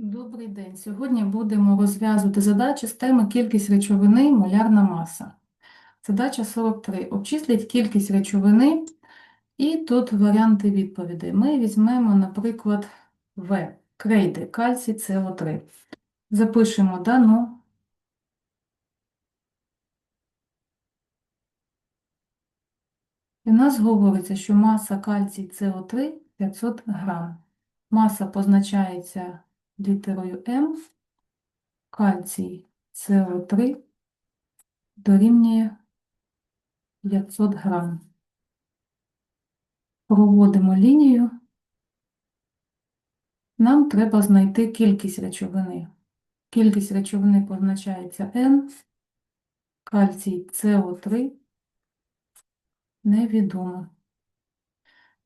Добрий день. Сьогодні будемо розв'язувати задачі з теми кількість речовини, молярна маса. Задача 43. Обчисліть кількість речовини і тут варіанти відповідей. Ми візьмемо, наприклад, В. Крейди, кальцій, СО3. Запишемо дану. І в нас говориться, що маса кальцій СО3 500 грам. Маса позначається літерою М. Кальцій СО3 дорівнює 500 грам. Проводимо лінію. Нам треба знайти кількість речовини. Кількість речовини позначається N, кальцій СО3 невідомо.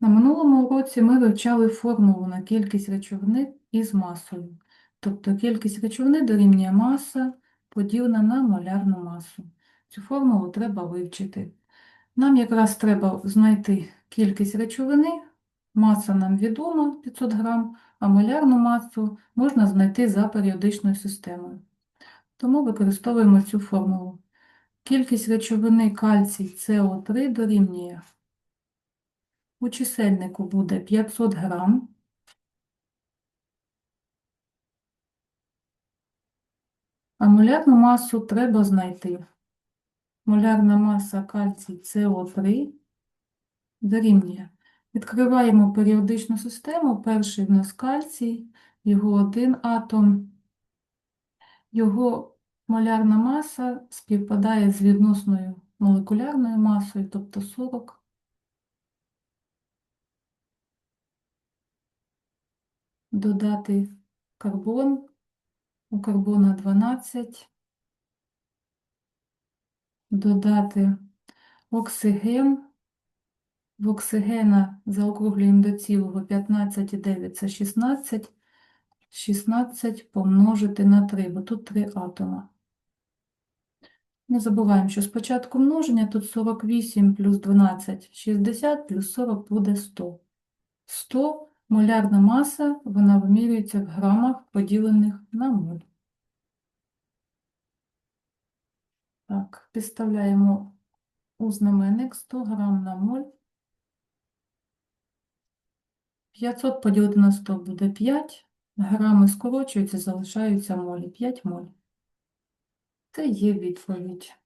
На минулому уроці ми вивчали формулу на кількість речовини із масою. Тобто кількість речовини дорівнює маса поділена на молярну масу. Цю формулу треба вивчити. Нам якраз треба знайти кількість речовини, маса нам відома 500 грам, а молярну масу можна знайти за періодичною системою. Тому використовуємо цю формулу. Кількість речовини кальцій СО3 дорівнює у чисельнику буде 500 грам. А молярну масу треба знайти. Молярна маса кальцій СО3 дорівнює. Відкриваємо періодичну систему. Перший в нас кальцій, його один атом. Його молярна маса співпадає з відносною молекулярною масою, тобто 40. Додати карбон. У карбона 12. Додати оксиген. В оксигена заокруглюємо до цілого 15,9 це 16. 16 помножити на 3, бо тут 3 атома. Не забуваємо, що спочатку множення тут 48 плюс 12 – 60, плюс 40 буде 100. 100 молярна маса, вона вимірюється в грамах, поділених на моль. Так, підставляємо у знаменник 100 грам на моль. 500 поділити на 100 буде 5. Грами скорочуються, залишаються молі. 5 моль. Це є відповідь.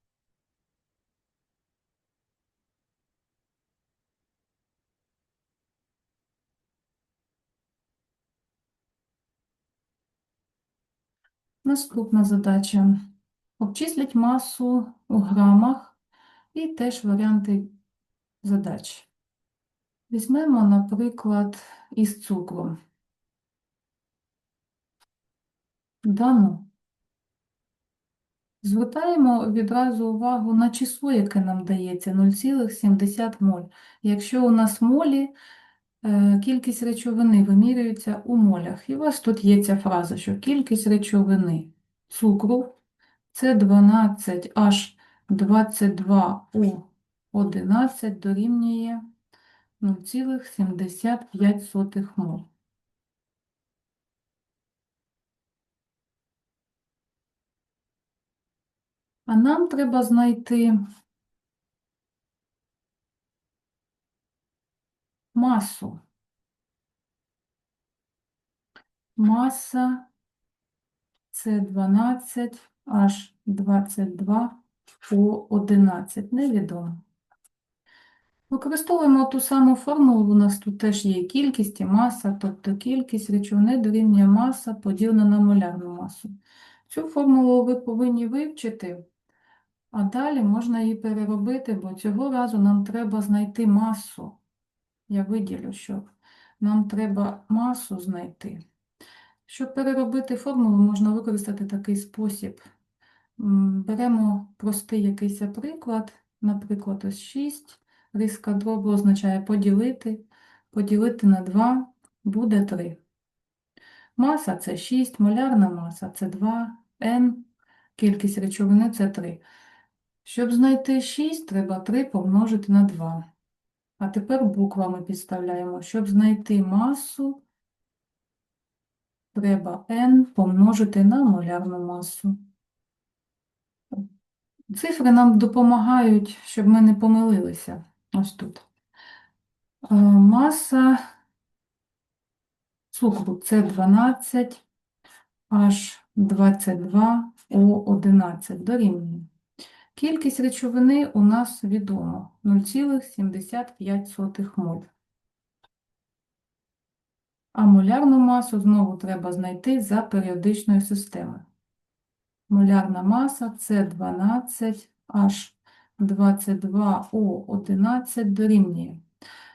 Наступна задача. Обчисліть масу у грамах і теж варіанти задач. Візьмемо, наприклад, із цукром. Дану. Звертаємо відразу увагу на число, яке нам дається 0,70 моль. Якщо у нас молі, кількість речовини вимірюється у молях. І у вас тут є ця фраза, що кількість речовини цукру це 12H22 у 11 дорівнює 0,75 моль. А нам треба знайти масу. Маса це 12, аж 22 по 11. Невідомо. Використовуємо ту саму формулу, у нас тут теж є кількість і маса, тобто кількість речовини дорівнює маса поділена на молярну масу. Цю формулу ви повинні вивчити, а далі можна її переробити, бо цього разу нам треба знайти масу. Я виділю, що нам треба масу знайти. Щоб переробити формулу, можна використати такий спосіб. Беремо простий якийсь приклад, наприклад, ось 6. Риска дробу означає поділити. Поділити на 2 буде 3. Маса – це 6, молярна маса – це 2, N, кількість речовини – це 3. Щоб знайти 6, треба 3 помножити на 2. А тепер буквами підставляємо. Щоб знайти масу, треба n помножити на молярну масу. Цифри нам допомагають, щоб ми не помилилися. Ось тут. Е, Маса цукру це 12 H22 O11 дорівнює. Кількість речовини у нас відомо 0,75 моль. А молярну масу знову треба знайти за періодичною системою. Молярна маса це 12 H22O11 дорівнює.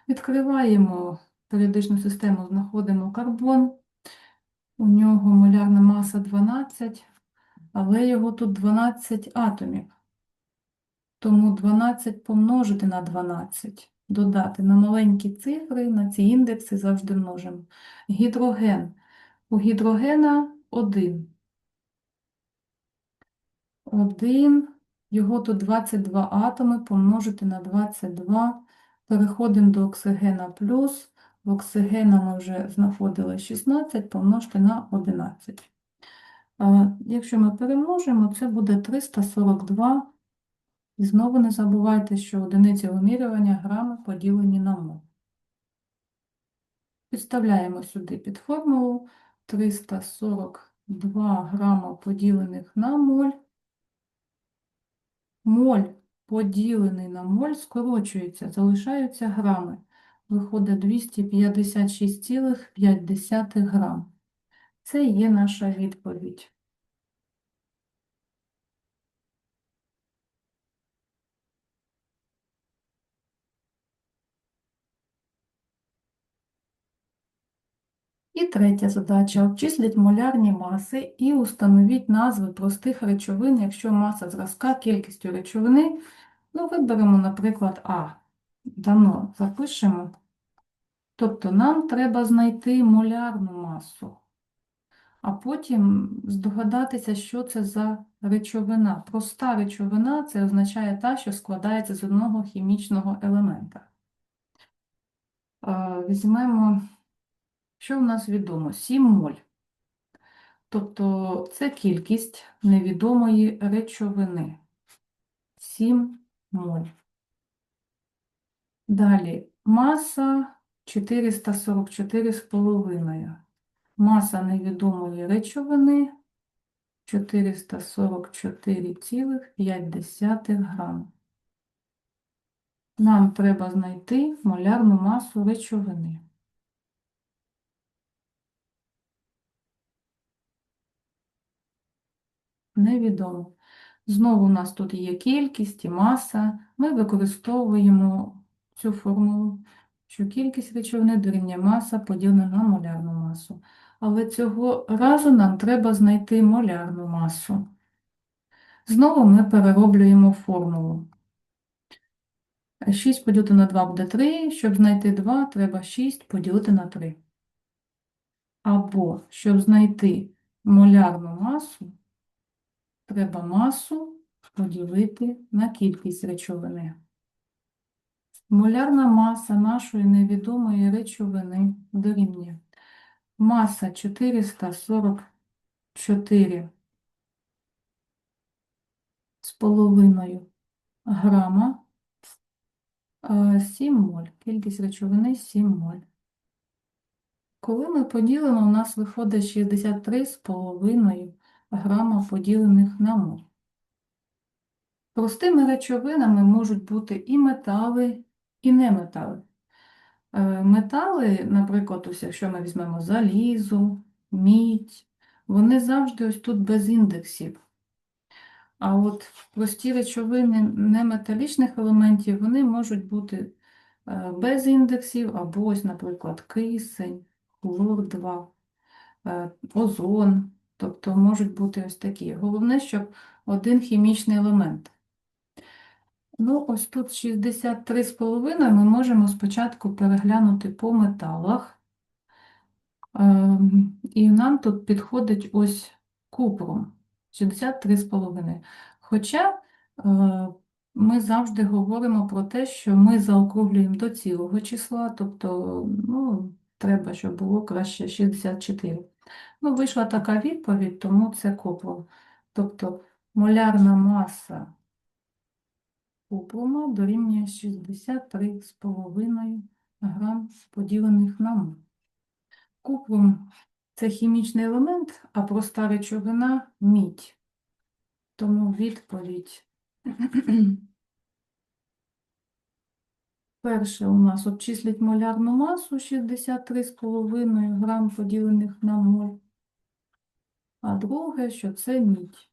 Відкриваємо періодичну систему, знаходимо карбон. У нього молярна маса 12, але його тут 12 атомів. Тому 12 помножити на 12, додати на маленькі цифри, на ці індекси завжди множимо. Гідроген. У гідрогена 1. 1, його тут 22 атоми помножити на 22. Переходимо до оксигена плюс. В оксигена ми вже знаходили 16, помножити на 11. Якщо ми перемножимо, це буде 342. І знову не забувайте, що одиниці вимірювання грами поділені на мол. Підставляємо сюди під формулу 342 грама поділених на моль. Моль поділений на моль скорочується, залишаються грами. Виходить 256,5 грам. Це є наша відповідь. І третя задача. Обчисліть молярні маси і установіть назви простих речовин, якщо маса зразка кількістю речовини. Ну, виберемо, наприклад, А. Дано запишемо. Тобто нам треба знайти молярну масу, а потім здогадатися, що це за речовина. Проста речовина це означає та, що складається з одного хімічного елемента. Е, Візьмемо, що в нас відомо? 7 моль. Тобто це кількість невідомої речовини. 7 моль. Далі маса 444,5. Маса невідомої речовини 444,5 грам. Нам треба знайти молярну масу речовини. Невідомо. Знову у нас тут є кількість і маса. Ми використовуємо цю формулу, що кількість речовини дорівнює маса поділена на молярну масу. Але цього разу нам треба знайти молярну масу. Знову ми перероблюємо формулу. 6 поділити на 2 буде 3. Щоб знайти 2, треба 6 поділити на 3. Або, щоб знайти молярну масу, треба масу поділити на кількість речовини. Молярна маса нашої невідомої речовини дорівнює. Маса 444 з половиною грама, 7 моль. Кількість речовини 7 моль. Коли ми поділимо, у нас виходить 63 з половиною грама поділених на моль. Простими речовинами можуть бути і метали, і неметали. Е, Метали, наприклад, ось якщо ми візьмемо залізо, мідь, вони завжди ось тут без індексів. А от прості речовини неметалічних елементів, вони можуть бути е, без індексів, або ось, наприклад, кисень, хлор-2, е, озон, тобто можуть бути ось такі. Головне, щоб один хімічний елемент. Ну, ось тут 63,5 ми можемо спочатку переглянути по металах. Ем, І нам тут підходить ось купрум 63,5. Хоча е, ми завжди говоримо про те, що ми заокруглюємо до цілого числа, тобто ну, треба, щоб було краще 64. Ну, вийшла така відповідь, тому це купрум. Тобто молярна маса купрума дорівнює 63,5 грам поділених на мол. Купрум – це хімічний елемент, а проста речовина – мідь. Тому відповідь. Перше у нас обчислять молярну масу 63,5 грам поділених на моль. А друге, що це мідь.